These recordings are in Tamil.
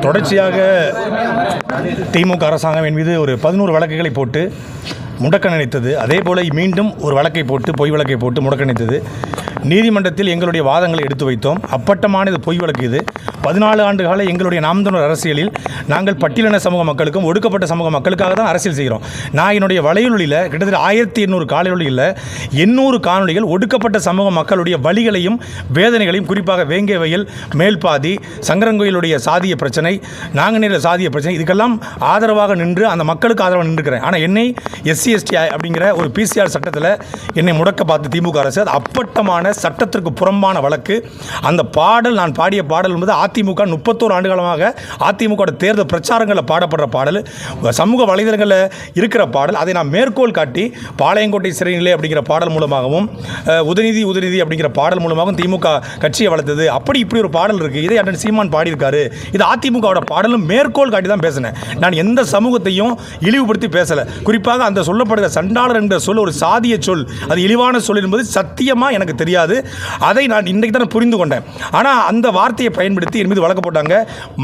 தொடர்ச்சியாக திமுக அரசாங்கம் என் மீது ஒரு பதினோரு வழக்குகளை போட்டு முடக்க நினைத்தது. அதே போல் மீண்டும் ஒரு வழக்கை போட்டு பொய் வழக்கை போட்டு முடக்க நினைத்தது. நீதிமன்றத்தில் எங்களுடைய வாதங்களை எடுத்து வைத்தோம். அப்பட்டமான இது பொய் வழக்கு இது. பதினாலு ஆண்டு கால எங்களுடைய நாம்தனூர் அரசியலில் நாங்கள் பட்டியலின சமூக மக்களுக்கும் ஒடுக்கப்பட்ட சமூக மக்களுக்காக தான் அரசியல் செய்கிறோம். நான் என்னுடைய வலையொலியில் கிட்டத்தட்ட ஆயிரத்தி எண்ணூறு காலையொலியில் எண்ணூறு காணொலிகள் ஒடுக்கப்பட்ட சமூக மக்களுடைய வழிகளையும் வேதனைகளையும் குறிப்பாக வேங்கை வயல் மேல்பாதி சங்கரங்கோயிலுடைய சாதிய பிரச்சனை நாங்குநேர சாதிய பிரச்சனை இதுக்கெல்லாம் ஆதரவாக நின்று அந்த மக்களுக்கு ஆதரவாக நின்றுக்கிறேன். ஆனால் என்னை எஸ்சி எஸ்டி அப்படிங்கிற ஒரு பிசிஆர் சட்டத்தில் என்னை முடக்க பார்த்து திமுக அரசு அது அப்பட்டமான சட்டத்திற்கு புறம்பான வழக்கு. அந்த பாடல் நான் பாடிய பாடல் என்பது அதிமுக முப்பத்தோரு ஆண்டு காலமாக அதிமுக தேர்தல் பிரச்சாரங்களில் பாடப்படுற பாடல் சமூக வலைதளங்களில் இருக்கிற பாடல் அதை நான் மேற்கோள் காட்டி பாளையங்கோட்டை சிறைநிலை அப்படிங்கிற பாடல் மூலமாகவும் உதநிதி உதநிதி அப்படிங்கிற பாடல் மூலமாகவும் திமுக கட்சியை வளர்த்தது. அப்படி இப்படி ஒரு பாடல் இருக்குது இதை அண்ணன் சீமான் பாடியிருக்காரு. இது அதிமுகவோட பாடலும் மேற்கோள் காட்டி தான் பேசினேன். நான் எந்த சமூகத்தையும் இழிவுபடுத்தி பேசலை. குறிப்பாக அந்த சொல்லப்படுகிற சண்டாளர் என்ற சொல் ஒரு சாதிய சொல் அது இழிவான சொல் என்பது சத்தியமாக எனக்கு தெரியாது. அதை நான் இன்றைக்கு தான் புரிந்து கொண்டேன். ஆனால் அந்த வார்த்தையை பயன்படுத்தி என் மீது வழக்கு போட்டாங்க.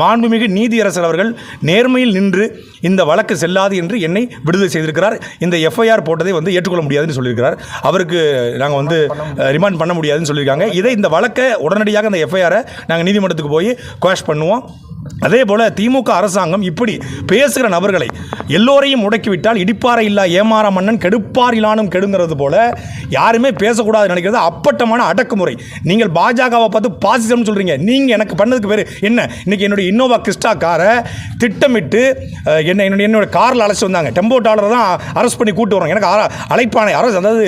மாண்புமிகு நீதியரசர் அவர்கள் நேர்மையில் நின்று இந்த வழக்கு செல்லாது என்று என்னை விடுதலை செய்திருக்கிறார். இந்த எஃப்ஐஆர் போட்டதை வந்து ஏற்றுக்கொள்ள முடியாதுன்னு சொல்லியிருக்கிறார். அவருக்கு நாங்கள் வந்து ரிமாண்ட் பண்ண முடியாதுன்னு சொல்லியிருக்காங்க. இதை இந்த வழக்கை உடனடியாக அந்த எஃப்ஐஆரை நாங்கள் நீதிமன்றத்துக்கு போய் குவாஷ் பண்ணுவோம். அதே போல் திமுக அரசாங்கம் இப்படி பேசுகிற நபர்களை எல்லோரையும் முடக்கிவிட்டால் இடிப்பாறை இல்லா ஏமாற மன்னன் கெடுப்பார் இலானும் கெடுங்கிறது போல யாருமே பேசக்கூடாது நினைக்கிறது அப்பட்டமான அடக்குமுறை. நீங்கள் பாஜகவை பார்த்து பாசிசம்னு சொல்கிறீங்க நீங்கள் எனக்கு பண்ணதுக்கு பேர் என்ன? இன்றைக்கி என்னுடைய இன்னோவா கிறிஸ்டா காரை திட்டமிட்டு என்ன என்னுடைய என்னோடய காரில் அழைச்சி வந்தாங்க. டெம்போ டாலரை தான் அரெஸ்ட் பண்ணி கூட்டு வரோம் எனக்கு அழைப்பானை அரசு அதாவது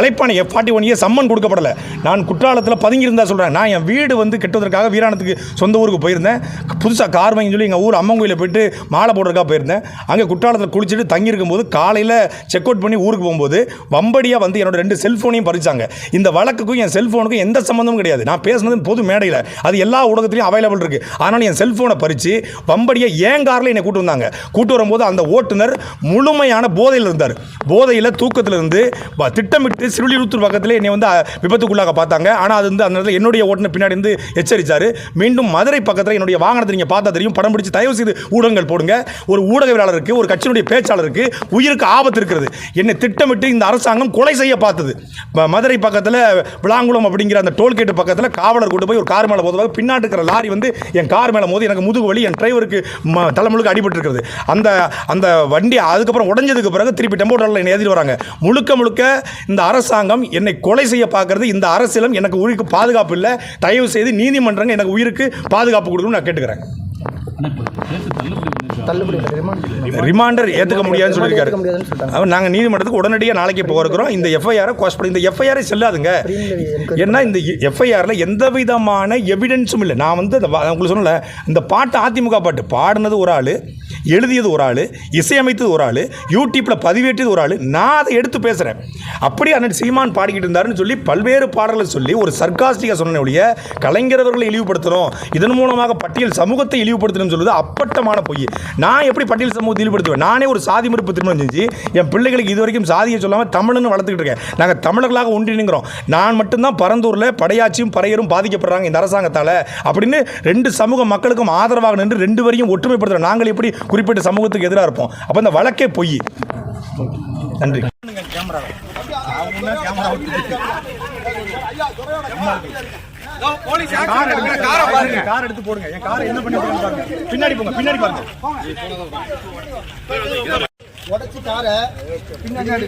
அழைப்பானை F forty one year summon கொடுக்கப்படலை. நான் குற்றாலத்தில் பதுங்கியிருந்தா சொல்கிறேன் நான் என் வீடு வந்து கெட்டுவதற்காக வீராணத்துக்கு சொந்த ஊருக்கு போயிருந்தேன். புதுசாக கார் வாங்கி சொல்லி எங்கள் ஊர் அம்மன் கோயிலில் போயிட்டு மாலை போடுறதுக்காக போயிருந்தேன். அங்கே குற்றாலத்தில் குளிச்சுட்டு தங்கியிருக்கும் போது காலையில் செக் அவுட் பண்ணி ஊருக்கு போகும்போது வம்படியாக வந்து என்னோட ரெண்டு செல்ஃபோனையும் பறிச்சாங்க. இந்த வழக்குக்கும் என் செல்ஃபோனுக்கும் எந்த சம்மந்தமும் கிடையாது. நான் பேசுனது பொது மேடையில். அது எல்லா ஊடகத்திலையும் அவைலபிள் இருக்குது ஆனால் என் செல்ஃபோனை பறித்து வம்படியாக ஏன் காரில் என்னை கூட்டு வந்தாங்க. கூட்டு வரும்போது அந்த ஓட்டுநர் முழுமையான போதையில் இருந்தார். போதையில் தூக்கத்தில் இருந்து வ- திட்டமிட்டு சிறுலிருத்தூர் பக்கத்தில் என்னை வந்து விபத்துக்குள்ளாக பார்த்தாங்க. ஆனால் அது வந்து அந்த நேரத்தில் என்னுடைய ஓட்டுநர் பின்னாடி இருந்து எச்சரித்தார் மீண்டும் மதுரை பக்கத்தில் என்னுடைய வாகனத்தை நீங்கள் பார்த்தா தெரியும். படம் பிடிச்சி தயவு செய்து ஊடகங்கள் போடுங்க. ஒரு ஊடகவியலாளருக்கு ஒரு கட்சியினுடைய பேச்சாளருக்கு உயிருக்கு ஆபத்து இருக்கிறது. என்னை திட்டமிட்டு இந்த அரசாங்கம் கொலை செய்ய பார்த்தது. ம- மதுரை பக்கத்தில் விளாங்குளம் அப்படிங்கிற அந்த டோல்கேட்டு பக்கத்தில் காவலர் கொண்டு போய் ஒரு கார் மேலே போதுவாக பின்னாடி இருக்கிற லாரி வந்து என் கார் மேலே மோதி எனக்கு முதுகு வலி என் டிரைவருக்கு தலைமுழுக்க தலைமுழுக்கு அடிபட்டு இருக்கிறது அந்த அந்த வண்டி அதுக்கப்புறம் உடஞ்சதுக்கு பிறகு திருப்பி டெம்போ டாலில் என்னை வராங்க. முழுக்க முழுக்க இந்த அரசாங்கம் என்னை கொலை செய்ய பார்க்கறது. இந்த அரசியலும் எனக்கு உயிருக்கு பாதுகாப்பு இல்லை. தயவு செய்து நீதிமன்றங்கள் எனக்கு உயிருக்கு பாதுகாப்பு கொடுக்கணும்னு நான் கேட்டுக்கிறேன். தள்ளுபடி. ரிமாண்டர் ஏற்றுக்க முடியாதுன்னு சொல்லியிருக்காரு. அவர் நாங்கள் நீதிமன்றத்துக்கு உடனடியாக நாளைக்கு போக இருக்கிறோம் இந்த எஃப்ஐஆரை கோஸ் பண்ணி இந்த எஃப்ஐஆரை செல்லாதுங்க. ஏன்னா இந்த எஃப்ஐஆரில் எந்த விதமான எவிடன்ஸும் இல்லை. நான் வந்து அந்த உங்களுக்கு சொன்னல இந்த பாட்டு அதிமுக பாட்டு பாடினது ஒரு ஆள். எழுதியது ஒரு ஆள் இசையமைத்தது ஒரு ஆள் யூடியூப்பில் பதிவேற்றியது ஒரு ஆள் நான் அதை எடுத்து பேசுகிறேன் அப்படி அண்ணன் சீமான் பாடிக்கிட்டு இருந்தாருன்னு சொல்லி பல்வேறு பாடல்களை சொல்லி ஒரு சர்க்காஸ்டிக்காக சொன்ன ஒழிய கலைஞர் இழிவுபடுத்தணும் இதன் மூலமாக பட்டியல் சமூகத்தை இழிவுபடுத்தணும்னு சொல்லுது அப்பட்டமான பொய். நான் எப்படி பட்டியல் சமூகத்தை இழிவுபடுத்துவேன்? நானே ஒரு சாதி மறுப்பு திருமணம் செஞ்சு என் பிள்ளைகளுக்கு இது வரைக்கும் சாதியை சொல்லாமல் தமிழ்னு வளர்த்துக்கிட்டு இருக்கேன். நாங்கள் தமிழர்களாக ஒன்றிணைங்கிறோம் நான் மட்டும்தான் பரந்தூரில் படையாச்சியும் பறையரும் பாதிக்கப்படுறாங்க இந்த அரசாங்கத்தால் அப்படின்னு ரெண்டு சமூக மக்களுக்கும் ஆதரவாக நின்று ரெண்டு வரையும் ஒற்றுமைப்படுத்துகிறோம் நாங்கள் எப்படி குறிப்பிட்ட சமூகத்துக்கு எதிராக இருப்போம். அப்போ இந்த வழக்கே பொய். நன்றி. கார் எடுத்து போடுங்க என் காரை என்ன பண்ணி பாருங்க பின்னாடி போங்க பின்னாடி பாருங்க உடைச்சு காரை பின்னாடி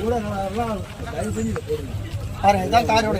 ஊடகங்களாம் தயவு செஞ்சு போடுங்க. பாருங்க இதான் காரோட